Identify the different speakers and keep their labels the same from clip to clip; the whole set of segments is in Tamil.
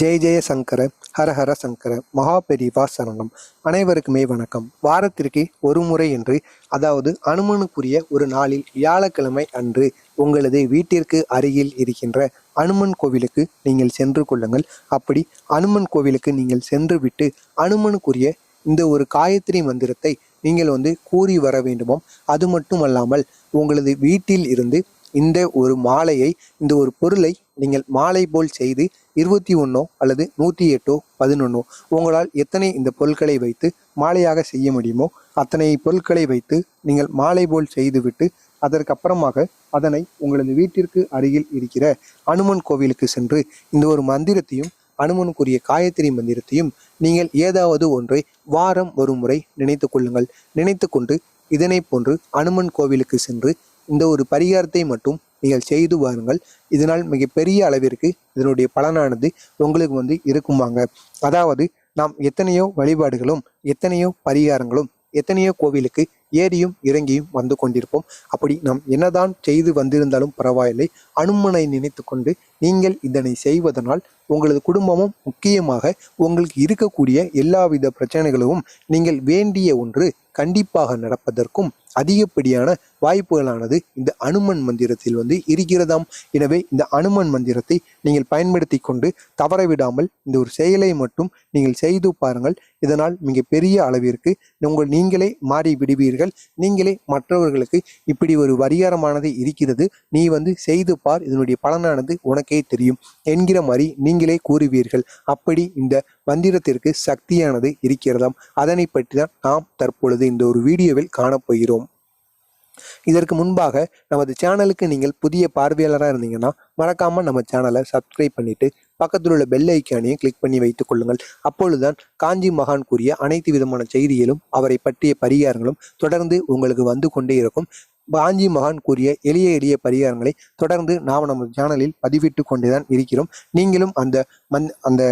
Speaker 1: ஜெய ஜெய சங்கர ஹரஹர சங்கர மகாபெரிவா சரணம். அனைவருக்குமே வணக்கம். வாரத்திற்கு ஒரு முறை என்று அதாவது அனுமனுக்குரிய ஒரு நாளில் வியாழக்கிழமை அன்று உங்களது வீட்டிற்கு அருகில் இருக்கின்ற அனுமன் கோவிலுக்கு நீங்கள் சென்று கொள்ளுங்கள். அப்படி அனுமன் கோவிலுக்கு நீங்கள் சென்று விட்டு அனுமனுக்குரிய இந்த ஒரு காயத்ரி மந்திரத்தை நீங்கள் வந்து கூறி வர வேண்டுமாம். அது மட்டுமல்லாமல் உங்களது வீட்டில் இருந்து இந்த ஒரு மாலையை இந்த ஒரு பொருளை நீங்கள் மாலை போல் செய்து இருபத்தி ஒன்றோ அல்லது நூற்றி எட்டோ பதினொன்னோ உங்களால் எத்தனை இந்த பொருட்களை வைத்து மாலையாக செய்ய முடியுமோ அத்தனை பொருட்களை வைத்து நீங்கள் மாலை போல் செய்துவிட்டு அதற்கப்புறமாக அதனை உங்களது வீட்டிற்கு அருகில் இருக்கிற அனுமன் கோவிலுக்கு சென்று இந்த ஒரு மந்திரத்தையும் அனுமனுக்குரிய காயத்ரி மந்திரத்தையும் நீங்கள் ஏதாவது ஒன்றை வாரம் ஒரு முறை நினைத்து கொள்ளுங்கள். நினைத்து கொண்டு இதனை போன்று அனுமன் கோவிலுக்கு சென்று இந்த ஒரு பரிகாரத்தை மட்டும் நீங்கள் செய்து வாருங்கள். இதனால் மிகப்பெரிய அளவிற்கு இதனுடைய பலனானது உங்களுக்கு வந்து இருக்குமாங்க. அதாவது நாம் எத்தனையோ வழிபாடுகளும் எத்தனையோ பரிகாரங்களும் எத்தனையோ கோவிலுக்கு ஏறியும் இறங்கியும் வந்து கொண்டிருப்போம். அப்படி நாம் என்னதான் செய்து வந்திருந்தாலும் பரவாயில்லை. அனுமனை நினைத்து கொண்டு நீங்கள் இதனை செய்வதனால் உங்களது குடும்பமும் முக்கியமாக உங்களுக்கு இருக்கக்கூடிய எல்லாவித பிரச்சனைகளும் நீங்கள் வேண்டிய ஒன்று கண்டிப்பாக நடப்பதற்கும் அதிகப்படியான வாய்ப்புகளானது இந்த அனுமன் மந்திரத்தில் வந்து இருக்கிறதாம். எனவே இந்த அனுமன் மந்திரத்தை நீங்கள் பயன்படுத்தி கொண்டு தவறவிடாமல் இந்த ஒரு செயலை மட்டும் நீங்கள் செய்து பாருங்கள். இதனால் மிக பெரிய அளவிற்கு உங்கள் நீங்களே மாறி விடுவீர்கள். நீங்களே மற்றவர்களுக்கு இப்படி ஒரு வரிகாரமானது இருக்கிறது. நீ வந்து செய்து பார். இதனுடைய பலனானது உனக்கே தெரியும் என்கிற மாதிரி நீங்கள் கூறுவீர்கள். அப்படி இந்த மந்திரத்திற்கு சக்தியானது இருக்கிறதாம். அதனை பற்றி தான் நாம் தற்பொழுது இந்த ஒரு வீடியோவில் காணப்போகிறோம். இதற்கு முன்பாக நமது சேனலுக்கு நீங்கள் புதிய பார்வையாளராக இருந்தீங்கன்னா மறக்காம நம்ம சேனலை சப்ஸ்கிரைப் பண்ணிட்டு பக்கத்தில் உள்ள பெல் ஐக்கானையும் கிளிக் பண்ணி வைத்துக் கொள்ளுங்கள். அப்பொழுதுதான் காஞ்சி மகான் கூறிய அனைத்து விதமான செய்திகளும் அவரை பற்றிய பரிகாரங்களும் தொடர்ந்து உங்களுக்கு வந்து கொண்டே இருக்கும். காஞ்சி மகான் கூறிய எளிய எளிய பரிகாரங்களை தொடர்ந்து நாம் நமது சேனலில் பதிவிட்டு கொண்டுதான் இருக்கிறோம். நீங்களும் அந்த மந் அந்த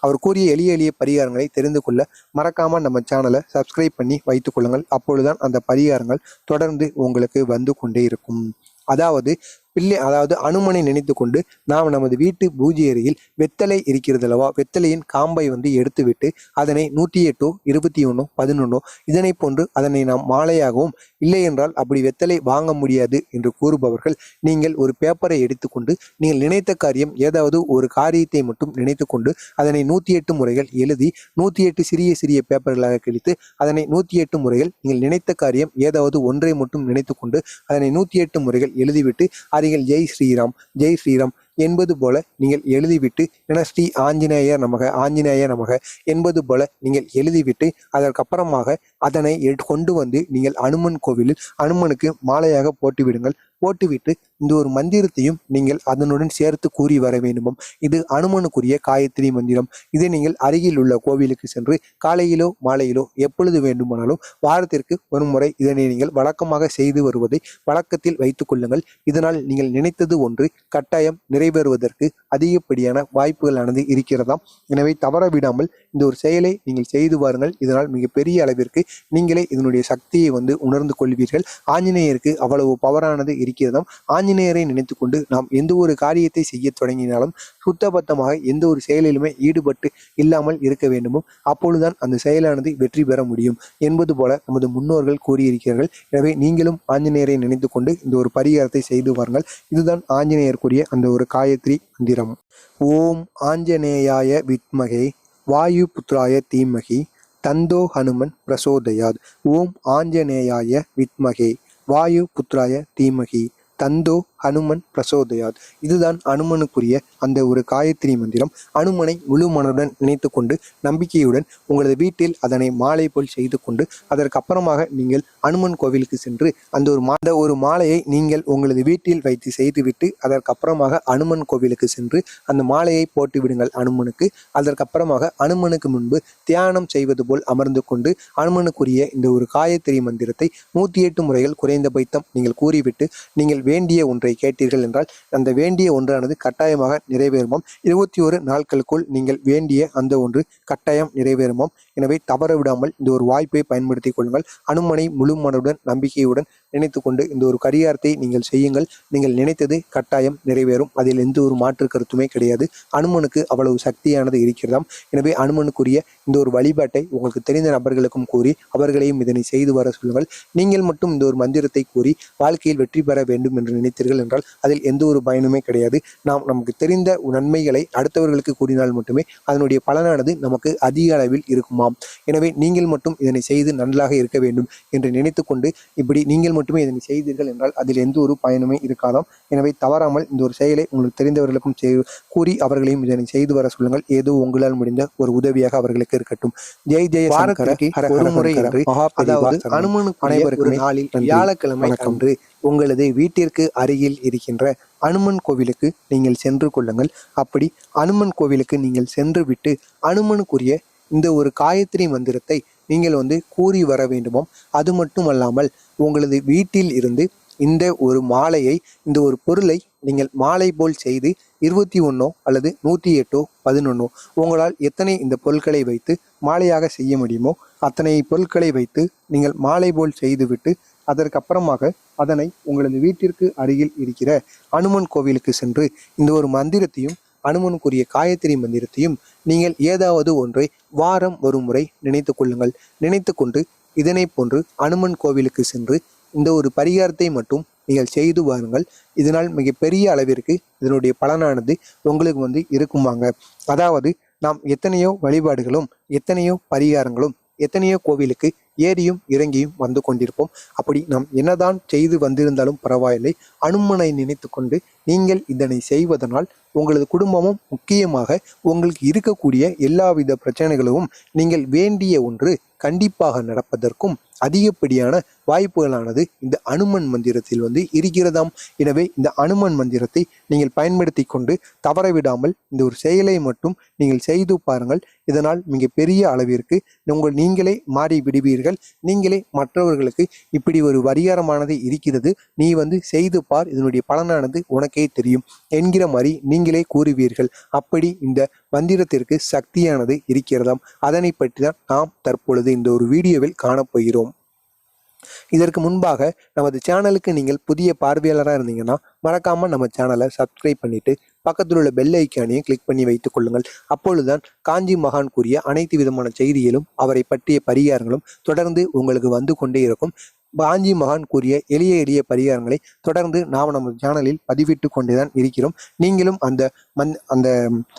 Speaker 1: அவர் கூறிய எளிய எளிய பரிகாரங்களை தெரிந்து கொள்ள மறக்காமல் நம்ம சேனலை சப்ஸ்கிரைப் பண்ணி வைத்துக் கொள்ளுங்கள். அப்பொழுதுதான் அந்த பரிகாரங்கள் தொடர்ந்து உங்களுக்கு வந்து கொண்டே இருக்கும். அதாவது பிள்ளை அதாவது அனுமனை நினைத்து கொண்டு நாம் நமது வீட்டு பூஜை அறையில் வெத்தலை இருக்கிறது அல்லவா வெத்தலையின் காம்பை வந்து எடுத்துவிட்டு அதனை நூற்றி எட்டோ இருபத்தி ஒன்றோ பதினொன்னோ இதனை போன்று அதனை நாம் மாலையாகவும் இல்லை என்றால் அப்படி வெத்தலை வாங்க முடியாது என்று கூறுபவர்கள் நீங்கள் ஒரு பேப்பரை எடுத்துக்கொண்டு நீங்கள் நினைத்த காரியம் ஏதாவது ஒரு காரியத்தை மட்டும் நினைத்து கொண்டு அதனை நூற்றி எட்டு முறைகள் எழுதி நூற்றி எட்டு சிறிய சிறிய பேப்பர்களாக கிழித்து அதனை நூற்றி எட்டு முறைகள் நீங்கள் நினைத்த காரியம் ஏதாவது ஒன்றை மட்டும் நினைத்து கொண்டு அதனை நூற்றி எட்டு முறைகள் எழுதிவிட்டு அருகில் ஜெய் ஸ்ரீராம் ஜெய் ஸ்ரீராம் என்பது போல நீங்கள் எழுதிவிட்டு என ஸ்ரீ ஆஞ்சநேயர் நமக ஆஞ்சநேயர் நமக என்பது போல நீங்கள் எழுதிவிட்டு அதற்கப்புறமாக அதனை கொண்டு வந்து நீங்கள் அனுமன் கோவிலில் அனுமனுக்கு மாலையாக போட்டுவிடுங்கள். போட்டுவிட்டு இந்த ஒரு மந்திரத்தையும் நீங்கள் அதனுடன் சேர்த்து கூறி வர வேண்டுமாம். இது அனுமனுக்குரிய காயத்ரி மந்திரம். இதை நீங்கள் அருகில் உள்ள கோவிலுக்கு சென்று காலையிலோ மாலையிலோ எப்பொழுது வேண்டுமானாலும் வாரத்திற்கு ஒரு முறை இதனை நீங்கள் வழக்கமாக செய்து வருவதை வழக்கத்தில் வைத்துக் கொள்ளுங்கள். இதனால் நீங்கள் நினைத்தது ஒன்று கட்டாயம் நிறைவேறுவதற்கு அதிகப்படியான வாய்ப்புகளானது இருக்கிறதாம் எனவே தவற விடாமல் இந்த ஒரு செயலை நீங்கள் செய்து வாருங்கள். இதனால் மிகப்பெரிய அளவிற்கு நீங்களே இதனுடைய சக்தியை வந்து உணர்ந்து கொள்வீர்கள். ஆஞ்சநேயருக்கு அவ்வளவு பவரானது இருக்கிறதாம் ஆஞ்சநேயரை நினைத்து கொண்டு நாம் எந்த ஒரு காரியத்தை செய்ய தொடங்கினாலும் சுத்தபத்தமாக எந்த ஒரு செயலிலுமே ஈடுபட்டு இல்லாமல் இருக்க வேண்டுமோ அப்பொழுதுதான் அந்த செயலானது வெற்றி பெற முடியும் என்பது போல நமது முன்னோர்கள் கூறியிருக்கிறார்கள். எனவே நீங்களும் ஆஞ்சநேயரை நினைத்து கொண்டு இந்த ஒரு பரிகாரத்தை செய்து வாருங்கள். இதுதான் ஆஞ்சநேயர் கூறிய அந்த ஒரு காயத்ரி மந்திரம். ஓம் ஆஞ்சநேயாய வித்மகே வாயு புத்ராய தீமகி தந்தோ ஹனுமன் பிரசோதயாத். ஓம் ஆஞ்சநேயாய வித்மகே. வாயு புத்ராய தீமகி தந்தோ ஹனுமன் பிரசோதயாத். இதுதான் அனுமனுக்குரிய அந்த ஒரு காயத்ரி மந்திரம். அனுமனை முழு மனதுடன் நினைத்து கொண்டு நம்பிக்கையுடன் உங்களது வீட்டில் அதனை மாலை போல் செய்து கொண்டு அதற்கப்புறமாக நீங்கள் அனுமன் கோவிலுக்கு சென்று அந்த ஒரு மாத அந்த ஒரு மாலையை நீங்கள் உங்களது வீட்டில் வைத்து செய்துவிட்டு அதற்கப்புறமாக அனுமன் கோவிலுக்கு சென்று அந்த மாலையை போட்டு விடுங்கள் அனுமனுக்கு. அதற்கப்புறமாக அனுமனுக்கு முன்பு தியானம் செய்வது போல் அமர்ந்து கொண்டு அனுமனுக்குரிய இந்த ஒரு காயத்ரி மந்திரத்தை நூற்றி எட்டு முறைகள் குறைந்த பைத்தம் நீங்கள் கூறிவிட்டு நீங்கள் வேண்டிய ஒன்றை கேட்டீர்கள் என்றால் அந்த வேண்டிய ஒன்றானது கட்டாயமாக நிறைவேறுமாம். இருபத்தி ஒரு நாட்களுக்குள் நீங்கள் வேண்டிய அந்த ஒன்று கட்டாயம் நிறைவேறுமாம். எனவே தவற விடாமல் இந்த ஒரு வாய்ப்பை பயன்படுத்திக் கொள்ளுங்கள். அனுமனை முழு மனதுடன் நம்பிக்கையுடன் நினைத்துக்கொண்டு இந்த ஒரு கரிகாரத்தை நீங்கள் செய்யுங்கள். நீங்கள் நினைத்தது கட்டாயம் நிறைவேறும். அதில் எந்த ஒரு மாற்று கருத்துமே கிடையாது. அனுமனுக்கு அவ்வளவு சக்தியானது இருக்கிறதாம். எனவே அனுமனுக்குரிய இந்த ஒரு வழிபாட்டை உங்களுக்கு தெரிந்த நபர்களுக்கும் கூறி அவர்களையும் இதனை செய்து வர சொல்லுங்கள். நீங்கள் மட்டும் இந்த ஒரு மந்திரத்தை கூறி வாழ்க்கையில் வெற்றி பெற வேண்டும் என்று நினைத்தீர்கள் என்றால் அதில் எந்த ஒரு பயனுமே கிடையாது. நாம் நமக்கு தெரிந்த நன்மைகளை அடுத்தவர்களுக்கு கூறினால் மட்டுமே அதனுடைய பலனானது நமக்கு அதிக அளவில் இருக்குமாம். எனவே நீங்கள் மட்டும் இதனை செய்து நன்றாக இருக்க வேண்டும் என்று நினைத்துக்கொண்டு இப்படி நீங்கள் மட்டுமே இதனை செய்தீர்கள் என்றால் அதில் எந்த ஒரு பயனுமே இருக்காதாம் எனவே தவறாமல் இந்த ஒரு செயலை உங்களுக்கு தெரிந்தவர்களுக்கும் கூறி அவர்களையும் இதனை செய்து வர சொல்லுங்கள் ஏதோ உங்களால் முடிந்த ஒரு உதவியாக அவர்களுக்கு இருக்கட்டும் ஜெய் ஜெய ஒரு முறை என்று அதாவது அனுமனுக்கு
Speaker 2: அனைவருக்குமே
Speaker 1: நாளில். வியாழக்கிழமை. அன்று உங்களது வீட்டிற்கு அருகில் இருக்கின்ற அனுமன் கோவிலுக்கு நீங்கள் சென்று கொள்ளுங்கள் அப்படி அனுமன் கோவிலுக்கு நீங்கள் சென்று விட்டு அனுமனுக்குரிய இந்த ஒரு காயத்ரி மந்திரத்தை நீங்கள் வந்து கூறி வர வேண்டுமாம் அது மட்டுமல்லாமல் உங்களது வீட்டில் இருந்து இந்த ஒரு மாலையை இந்த ஒரு பொருளை நீங்கள் மாலை போல் செய்து இருபத்தி ஒன்றோ அல்லது நூற்றி எட்டோ பதினொன்னோ உங்களால் எத்தனை இந்த பொருட்களை வைத்து மாலையாக செய்ய முடியுமோ அத்தனை பொருட்களை வைத்து நீங்கள் மாலை போல் செய்துவிட்டு அதற்கப்புறமாக அதனை உங்களது வீட்டிற்கு அருகில் இருக்கிற அனுமன் கோவிலுக்கு சென்று இந்த ஒரு மந்திரத்தையும் அனுமனுக்குரிய காயத்ரி மந்திரத்தையும் நீங்கள் ஏதாவது ஒன்றை வாரம் ஒரு முறை நினைத்து கொள்ளுங்கள். நினைத்து கொண்டு இதனை போன்று அனுமன் கோவிலுக்கு சென்று இந்த ஒரு பரிகாரத்தை மட்டும் நீங்கள் செய்து வாருங்கள். இதனால் மிகப்பெரிய அளவிற்கு இதனுடைய பலனானது உங்களுக்கு வந்து இருக்குமாங்க. அதாவது நாம் எத்தனையோ வழிபாடுகளும் எத்தனையோ பரிகாரங்களும் எத்தனையோ கோவிலுக்கு ஏறியும் இறங்கியும் வந்து கொண்டிருப்போம். அப்படி நாம் என்னதான் செய்து வந்திருந்தாலும் பரவாயில்லை. அனுமனை நினைத்து கொண்டு நீங்கள் இதனை செய்வதனால் உங்களது குடும்பமும் முக்கியமாக உங்களுக்கு இருக்கக்கூடிய எல்லாவித பிரச்சனைகளும் நீங்கள் வேண்டிய ஒன்று கண்டிப்பாக நடப்பதற்கும் அதிகப்படியான வாய்ப்புகளானது இந்த அனுமன் மந்திரத்தில் வந்து இருக்கிறதாம். எனவே இந்த அனுமன் மந்திரத்தை நீங்கள் பயன்படுத்தி கொண்டு தவறவிடாமல் இந்த ஒரு செயலை மட்டும் நீங்கள் செய்து பாருங்கள். இதனால் மிக பெரிய அளவிற்கு உங்கள் நீங்களே மாறி விடுவீர்கள். நீங்களே மற்றவர்களுக்கு இப்படி ஒரு வரிகாரமானது இருக்கிறது. நீ வந்து செய்து பார். இதனுடைய பலனானது உனக்கே தெரியும் என்கிற மாதிரி நீங்களே கூறுவீர்கள். அப்படி இந்த மந்திரத்திற்கு சக்தியானது இருக்கிறதாம். அதனை பற்றி தான் நாம் தற்பொழுது இந்த ஒரு வீடியோவில் காணப்போகிறோம். இதற்கு முன்பாக நமது சேனலுக்கு நீங்கள் புதிய பார்வையாளராக இருந்தீங்கன்னா மறக்காம நம்ம சேனலை சப்ஸ்கிரைப் பண்ணிட்டு பக்கத்தில் உள்ள பெல் ஐக்கானையும் கிளிக் பண்ணி வைத்துக் கொள்ளுங்கள். அப்பொழுதுதான் காஞ்சி மகான் கூறிய அனைத்து விதமான செய்திகளும் அவரை பற்றிய பரிகாரங்களும் தொடர்ந்து உங்களுக்கு வந்து கொண்டே இருக்கும். பாஞ்சி மகான் கூறிய எளிய எளிய பரிகாரங்களை தொடர்ந்து நாம் நமது சேனலில் பதிவிட்டு கொண்டுதான் இருக்கிறோம். நீங்களும் அந்த மந் அந்த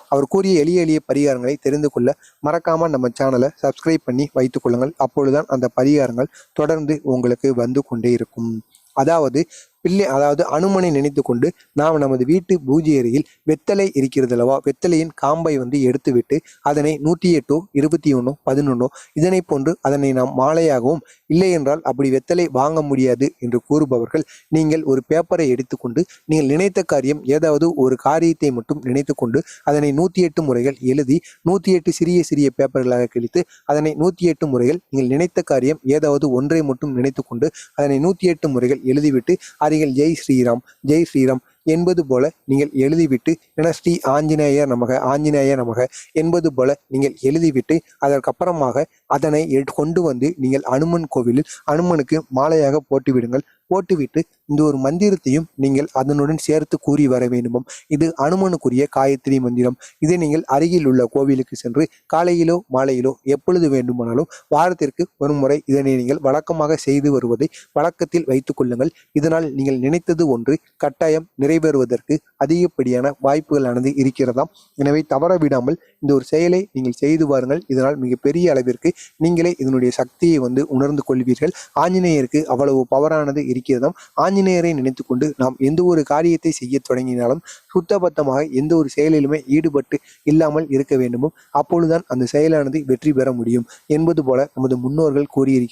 Speaker 1: அவர் கூறிய எளிய எளிய பரிகாரங்களை தெரிந்து கொள்ள மறக்காமல் நம்ம சேனலை சப்ஸ்கிரைப் பண்ணி வைத்துக் கொள்ளுங்கள். அப்பொழுதுதான் அந்த பரிகாரங்கள் தொடர்ந்து உங்களுக்கு வந்து கொண்டே இருக்கும். அதாவது பிள்ளை அதாவது அனுமனை நினைத்து கொண்டு நாம் நமது வீட்டு பூஜை அறையில் வெத்தலை இருக்கிறது அல்லவா வெத்தலையின் காம்பை வந்து எடுத்துவிட்டு அதனை நூற்றி எட்டோ இருபத்தி ஒன்றோ பதினொன்னோ இதனை போன்று அதனை நாம் மாலையாகவும் இல்லை என்றால் அப்படி வெத்தலை வாங்க முடியாது என்று கூறுபவர்கள் நீங்கள் ஒரு பேப்பரை எடுத்துக்கொண்டு நீங்கள் நினைத்த காரியம் ஏதாவது ஒரு காரியத்தை மட்டும் நினைத்துக்கொண்டு அதனை நூற்றி எட்டு முறைகள் எழுதி நூற்றி எட்டு சிறிய சிறிய பேப்பர்களாக கிழித்து அதனை நூற்றி எட்டு முறைகள் நீங்கள் நினைத்த காரியம் ஏதாவது ஒன்றை மட்டும் நினைத்துக்கொண்டு அதனை நூற்றி எட்டு முறைகள் எழுதிவிட்டு அருகில் ஜெய் ஸ்ரீராம் ஜெய் ஸ்ரீராம் என்பது போல நீங்கள் எழுதிவிட்டு என ஸ்ரீ ஆஞ்சநேயர் நமக ஆஞ்சநேயர் நமக என்பது போல நீங்கள் எழுதிவிட்டு அதற்கப்புறமாக அதனை கொண்டு வந்து நீங்கள் அனுமன் கோவிலில் அனுமனுக்கு மாலையாக போட்டுவிடுங்கள். போட்டுவிட்டு இந்த ஒரு மந்திரத்தையும் நீங்கள் அதனுடன் சேர்த்து கூறி வர வேண்டுமாம். இது அனுமனுக்குரிய காயத்ரி மந்திரம். இதை நீங்கள் அருகில் உள்ள கோவிலுக்கு சென்று காலையிலோ மாலையிலோ எப்பொழுது வேண்டுமானாலும் வாரத்திற்கு ஒரு முறை இதனை நீங்கள் வழக்கமாக செய்து வருவதை வழக்கத்தில் வைத்துக் கொள்ளுங்கள். இதனால் நீங்கள் நினைத்தது ஒன்று கட்டாயம் நிறைவேறுவதற்கு அதிகப்படியான வாய்ப்புகளானது இருக்கிறதாம். எனவே தவற விடாமல் இந்த ஒரு செயலை நீங்கள் செய்து பாருங்கள். இதனால் மிகப்பெரிய அளவிற்கு நீங்களே இதனுடைய சக்தியை வந்து உணர்ந்து கொள்வீர்கள். ஆஞ்சநேயருக்கு அவ்வளவு பவரானது இருக்கிறதாம் ஆஞ்சநேயரை நினைத்துக்கொண்டு நாம் எந்த ஒரு காரியத்தை செய்ய தொடங்கினாலும் சுத்தபத்தமாக எந்த ஒரு செயலிலுமே ஈடுபட்டு இல்லாமல் இருக்க வேண்டுமோ அப்பொழுதுதான் அந்த செயலானது வெற்றி பெற முடியும் என்பது போல நமது முன்னோர்கள் கூறியிருக்கிறார்